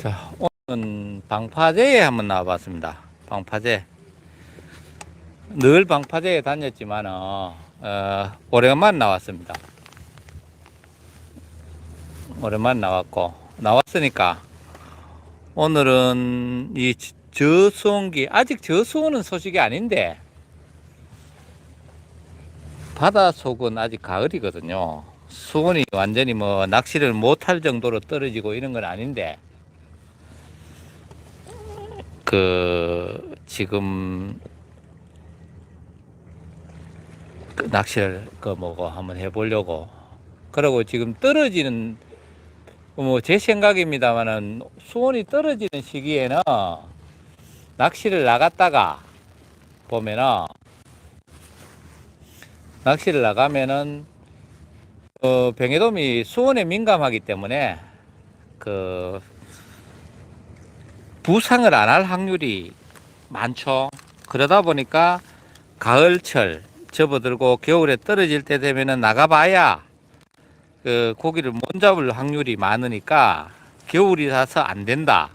자, 오늘은 방파제에 한번 나와봤습니다. 방파제. 늘 방파제에 다녔지만, 어, 오랜만 나왔습니다. 오랜만 나왔고, 나왔으니까, 오늘은 이 저수온기, 아직 저수온은 소식이 아닌데, 바다 속은 아직 가을이거든요. 수온이 완전히 뭐 낚시를 못할 정도로 떨어지고 이런 건 아닌데, 그 지금 그 낚시를 그 뭐고 한번 해보려고. 그리고 지금 떨어지는 뭐 제 생각입니다만은 수온이 떨어지는 시기에는 낚시를 나갔다가 보면은 낚시를 나가면은 어 병해돔이 수온에 민감하기 때문에 그 부상을 안 할 확률이 많죠. 그러다 보니까 가을철 접어들고 겨울에 떨어질 때 되면은 나가봐야 그 고기를 못 잡을 확률이 많으니까 겨울이라서 안 된다.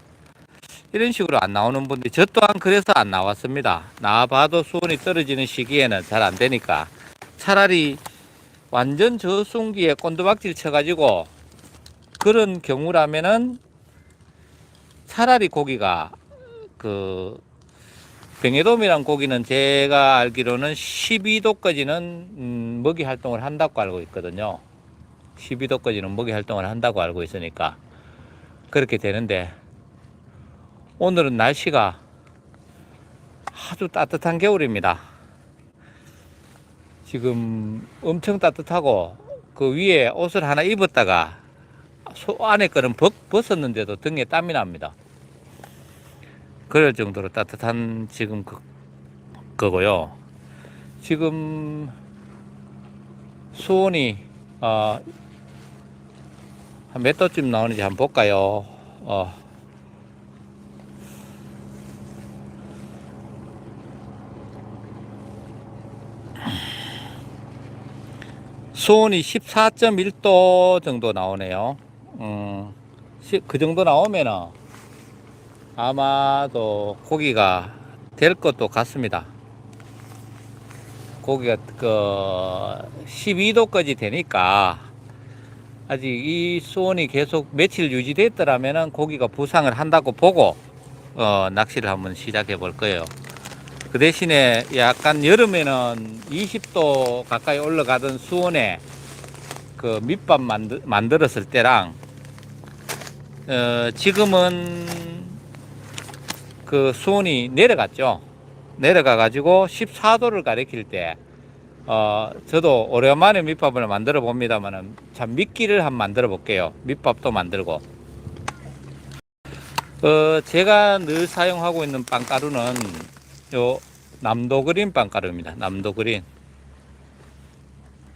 이런 식으로 안 나오는 분들이 저 또한 그래서 안 나왔습니다. 나와봐도 수온이 떨어지는 시기에는 잘 안 되니까 차라리 완전 저순기에 꼰두박질 쳐가지고 그런 경우라면은 차라리 고기가 그 병해돔이란 고기는 제가 알기로는 12도까지는 음, 먹이 활동을 한다고 알고 있거든요. 12도까지는 먹이 활동을 한다고 알고 있으니까 그렇게 되는데 오늘은 날씨가 아주 따뜻한 겨울입니다. 지금 엄청 따뜻하고 그 위에 옷을 하나 입었다가 소 안에 거는 벗, 벗었는데도 등에 땀이 납니다. 그럴 정도로 따뜻한 지금 그, 거고요. 지금 수온이 어, 한몇 도쯤 나오는지 한번 볼까요? 어, 수온이 14.1도 정도 나오네요. 음, 시- 그 정도 나오면은 아마도 고기가 될 것도 같습니다. 고기가 그 12도까지 되니까 아직 이 수온이 계속 며칠 유지됐더라면은 고기가 부상을 한다고 보고 어, 낚시를 한번 시작해 볼 거예요. 그 대신에 약간 여름에는 20도 가까이 올라가던 수온에 그 밑밥 만들, 만들었을 때랑 어, 지금은 그 수온이 내려갔죠. 내려가 가지고 14도를 가리킬 때 어, 저도 오랜만에 밑밥을 만들어 봅니다만은 참 미끼를 한번 만들어 볼게요. 밑밥도 만들고. 어, 제가 늘 사용하고 있는 빵가루는 요 남도 그린 빵가루입니다. 남도 그린.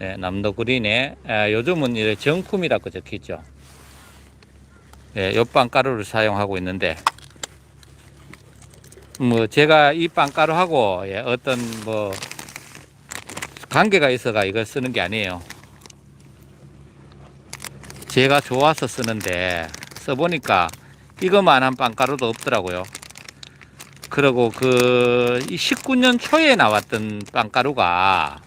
네, 남도 그린에 에, 요즘은 이제 정품이라고 적혀 있죠. 예, 요 빵가루를 사용하고 있는데 뭐 제가 이 빵가루하고 예, 어떤 뭐 관계가 있어가 이걸 쓰는 게 아니에요. 제가 좋아서 쓰는데 써보니까 이거만한 빵가루도 없더라고요. 그리고 그 19년 초에 나왔던 빵가루가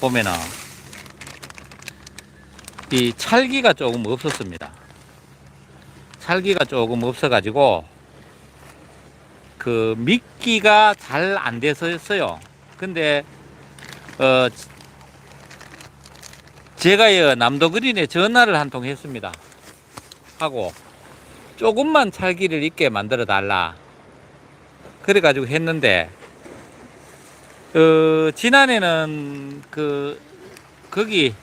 보면은 이 찰기가 조금 없었습니다. 찰기가 조금 없어가지고 그 미끼가 잘 안 돼서였어요. 근데 어 제가 요 남도그린에 전화를 한 통 했습니다. 하고 조금만 찰기를 있게 만들어 달라. 그래가지고 했는데 어 지난해는 그 거기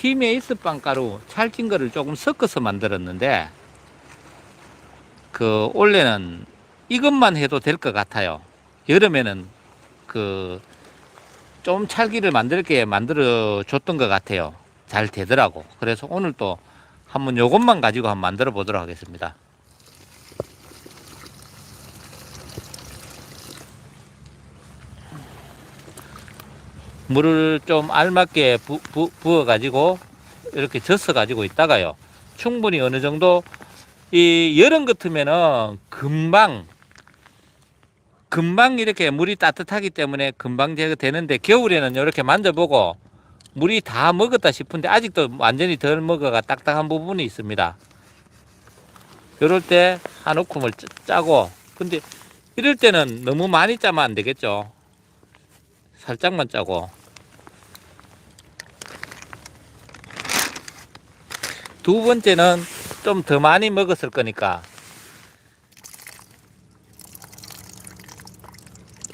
티메이스 빵가루 찰진 거를 조금 섞어서 만들었는데 그 올해는 이것만 해도 될 것 같아요. 여름에는 그 좀 찰기를 만들게 만들어 줬던 것 같아요. 잘 되더라고. 그래서 오늘 또 한번 요것만 가지고 한번 만들어 보도록 하겠습니다. 물을 좀 알맞게 부, 부, 부어 가지고 이렇게 젖어 가지고 있다가요. 충분히 어느 정도 이 여름 같으면은 금방 금방 이렇게 물이 따뜻하기 때문에 금방 제거되는데 겨울에는 이렇게 만져보고 물이 다 먹었다 싶은데 아직도 완전히 덜 먹어가 딱딱한 부분이 있습니다. 이럴 때한 움큼을 짜- 짜고 근데 이럴 때는 너무 많이 짜면 안 되겠죠. 살짝만 짜고 두 번째는 좀 더 많이 먹었을 거니까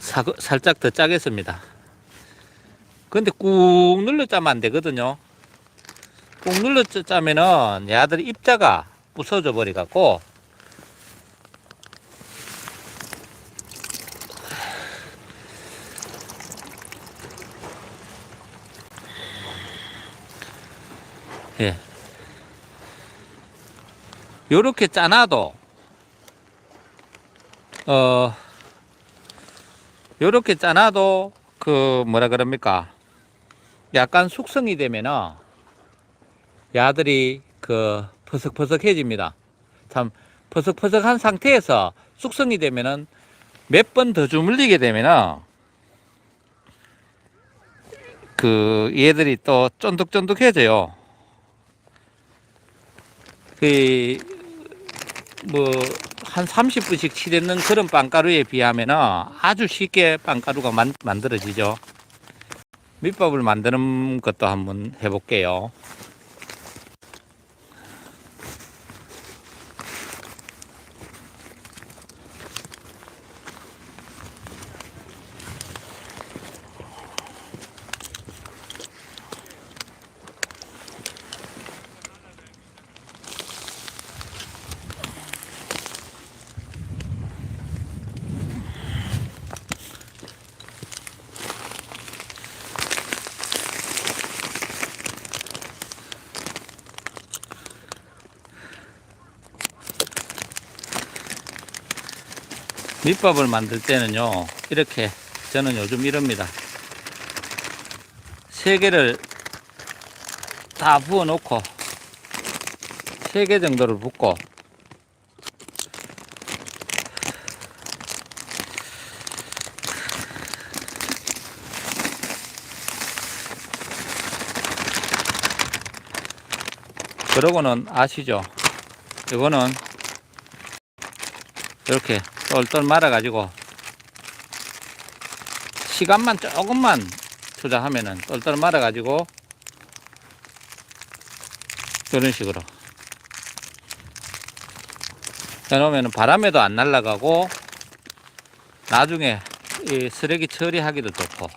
사, 살짝 더 짜겠습니다. 근데 꾹 눌러 짜면 안 되거든요. 꾹 눌러 짜- 짜면은 얘들이 입자가 부서져 버려갖고 예. 요렇게 짜놔도 어 요렇게 짜놔도 그 뭐라 그럽니까? 약간 숙성이 되면은 야들이 그 퍼석퍼석해집니다. 참 퍼석퍼석한 상태에서 숙성이 되면은 몇 번 더 주물리게 되면은 그 얘들이 또 쫀득쫀득해져요. 그 뭐 한 30분씩 치대는 그런 빵가루에 비하면 아주 쉽게 빵가루가 만, 만들어지죠. 밑밥을 만드는 것도 한번 해볼게요. 밑밥을 만들 때는요, 이렇게 저는 요즘 이럽니다. 세 개를 다 부어 놓고, 세 개 정도를 붓고, 그러고는 아시죠? 이거는 이렇게 똘똘 말아가지고 시간만 조금만 투자하면은 똘똘 말아가지고 이런 식으로. 해놓으면 바람에도 안 날아가고 나중에 이 쓰레기 처리하기도 좋고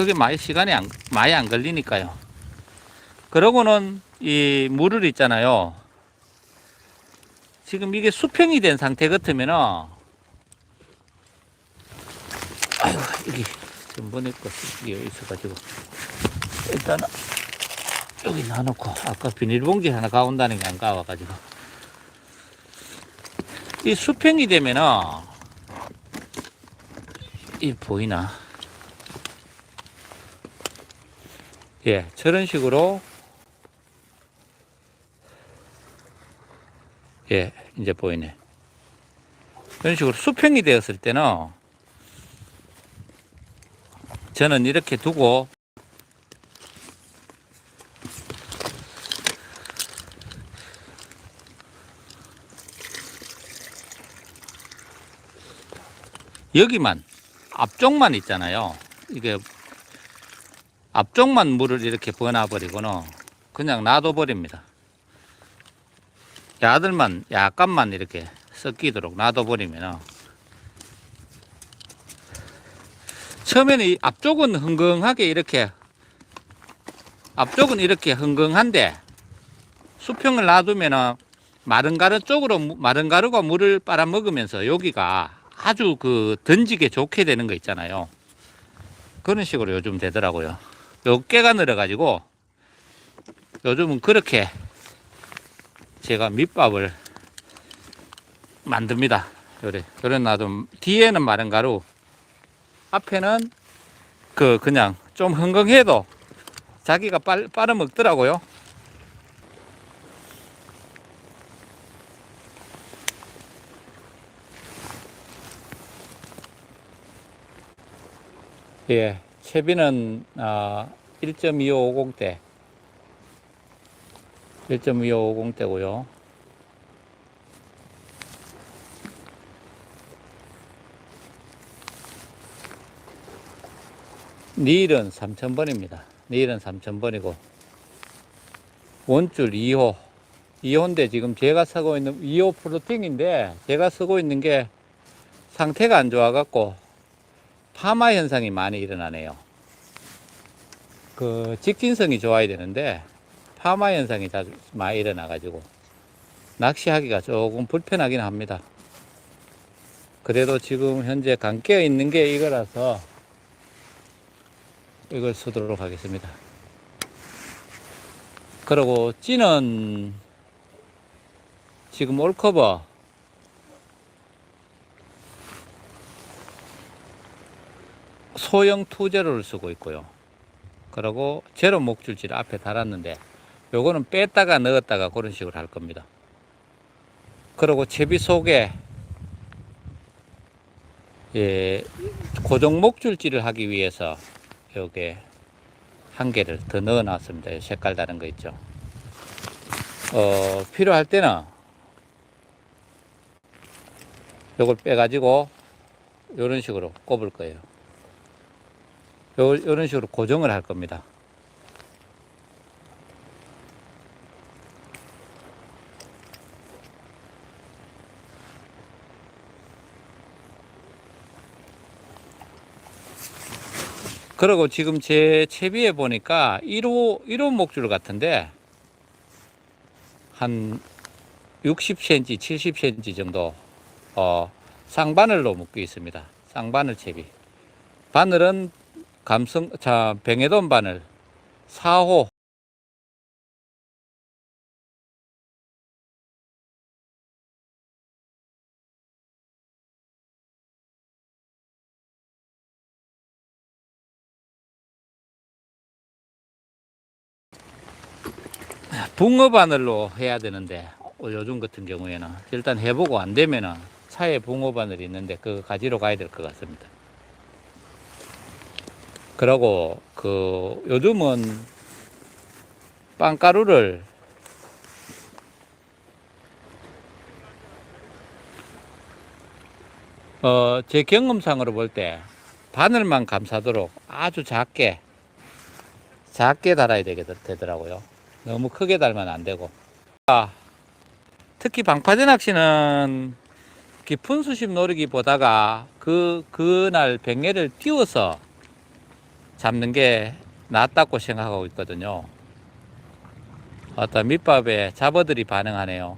크게 많이 시간이 안, 많이 안 걸리니까요. 그러고는 이 물을 있잖아요. 지금 이게 수평이 된 상태 같으면은 아이고 여기 전번에 거 이게 있어가지고 일단은 여기 놔놓고 아까 비닐봉지 하나 가온다는 게 안 가와가지고 이 수평이 되면은 이 보이나? 예, 저런 식으로 예, 이제 보이네. 이런 식으로 수평이 되었을 때는 저는 이렇게 두고 여기만 앞쪽만 있잖아요. 이게 앞쪽만 물을 이렇게 버놔버리고는 그냥 놔둬버립니다. 야들만 약간만 이렇게 섞이도록 놔둬버리면 처음에는 이 앞쪽은 흥건하게 이렇게 앞쪽은 이렇게 흥건한데 수평을 놔두면은 마른 가루 쪽으로 무- 마른 가루가 물을 빨아먹으면서 여기가 아주 그 던지게 좋게 되는 거 있잖아요. 그런 식으로 요즘 되더라고요. 어깨가 늘어가지고 요즘은 그렇게 제가 밑밥을 만듭니다. 요래 요래 놔둔 뒤에는 마른 가루, 앞에는 그 그냥 좀 흥건해도 자기가 빨 빨아 먹더라고요. 예, 채비는 어, 1.2550대, 1.2550대고요. 닐은 3,000번입니다. 닐은 3,000번이고 원줄 2호 2호인데 지금 제가 쓰고 있는 2호 프로팅인데 제가 쓰고 있는 게 상태가 안 좋아 갖고 파마 현상이 많이 일어나네요. 그 직진성이 좋아야 되는데 파마 현상이 자주 많이 일어나 가지고 낚시하기가 조금 불편하긴 합니다. 그래도 지금 현재 감 깨어 있는 게 이거라서 이걸 쓰도록 하겠습니다. 그리고 찌는 지금 올커버 소형 투제로를 쓰고 있고요. 그리고 제로 목줄지를 앞에 달았는데 요거는 뺐다가 넣었다가 그런 식으로 할 겁니다. 그리고 채비 속에 예, 고정 목줄지를 하기 위해서 여기에 한 개를 더 넣어 놨습니다. 색깔 다른 거 있죠. 어, 필요할 때는 요걸 빼가지고 요런 식으로 꼽을 거예요. 요, 요런 식으로 고정을 할 겁니다. 그리고 지금 제 채비에 보니까 1호, 1호 목줄 같은데 한 60cm, 70cm 정도 어, 쌍바늘로 묶여 있습니다. 쌍바늘 채비. 바늘은 감성, 자, 병해돈 바늘 4호. 붕어 바늘로 해야 되는데 어, 요즘 같은 경우에는 일단 해보고 안 되면은 차에 붕어 바늘이 있는데 그거 가지러 가야 될 것 같습니다. 그러고 그 요즘은 빵가루를 어, 제 경험상으로 볼 때 바늘만 감싸도록 아주 작게 작게 달아야 되게 되더라고요. 너무 크게 달면 안 되고. 아, 특히 방파제 낚시는 깊은 수심 노리기 보다가 그, 그날 뱅에를 띄워서 잡는 게 낫다고 생각하고 있거든요. 어떤 밑밥에 잡어들이 반응하네요.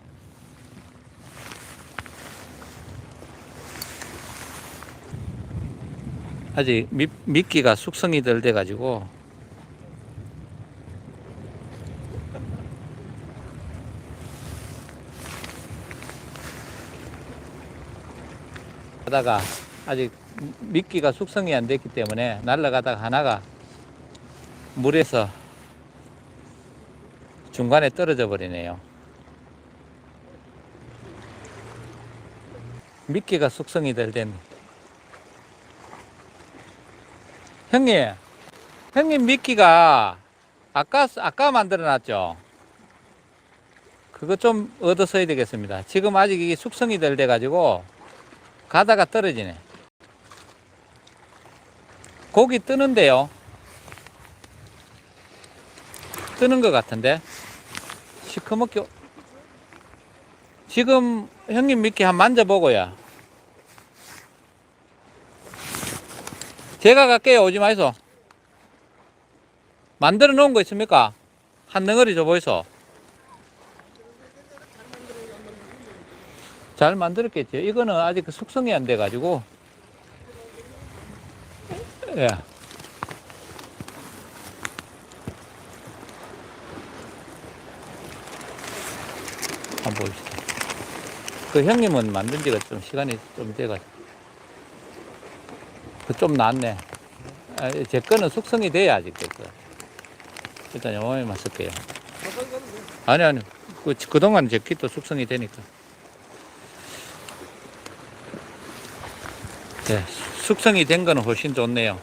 아직 미, 미끼가 숙성이 덜 돼가지고 하다가 아직 미끼가 숙성이 안 됐기 때문에 날라가다가 하나가 물에서 중간에 떨어져 버리네요. 미끼가 숙성이 덜 된. 형님, 형님 미끼가 아까 아까 만들어 놨죠. 그거 좀 얻어 써야 되겠습니다. 지금 아직 이게 숙성이 덜돼 가지고 가다가 떨어지네. 고기 뜨는데요. 뜨는 것 같은데. 시커멓게. 지금 형님 미끼 한 만져보고요. 제가 갈게요. 오지 마이소. 만들어 놓은 거 있습니까? 한 덩어리 줘 보이소. 잘 만들었겠죠. 이거는 아직 그 숙성이 안 돼가지고. 예. 한번 보시죠. 그 형님은 만든 지가 좀 시간이 좀 돼가지고. 그 좀 낫네. 아, 제 거는 숙성이 돼야 아직 됐어. 일단 요만큼만 쓸게요. 아니, 아니. 그, 그동안 제 kit도 숙성이 되니까. 네, 숙성이 된 거는 훨씬 좋네요.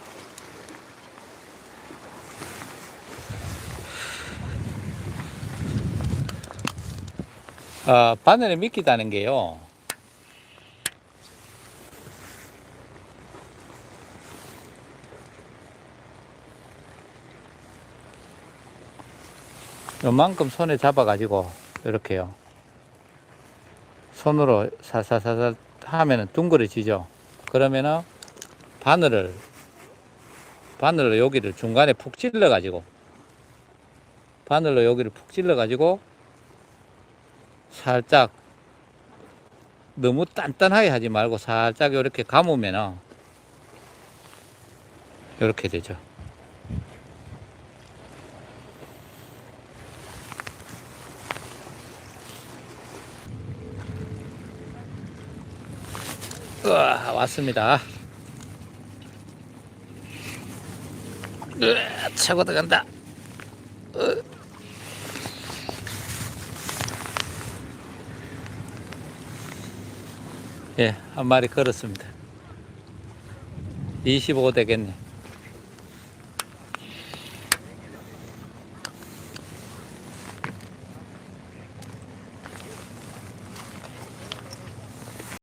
아, 바늘에 미끼다는 게요. 요만큼 손에 잡아가지고, 이렇게요. 손으로 살살살살 하면은 둥그러지죠. 그러면은 바늘을, 바늘로 여기를 중간에 푹 찔러 가지고, 바늘로 여기를 푹 찔러 가지고, 살짝 너무 단단하게 하지 말고 살짝 이렇게 감으면은 이렇게 되죠. 으아, 왔습니다. 차고 들어간다. 예, 한 마리 걸었습니다. 25 되겠네.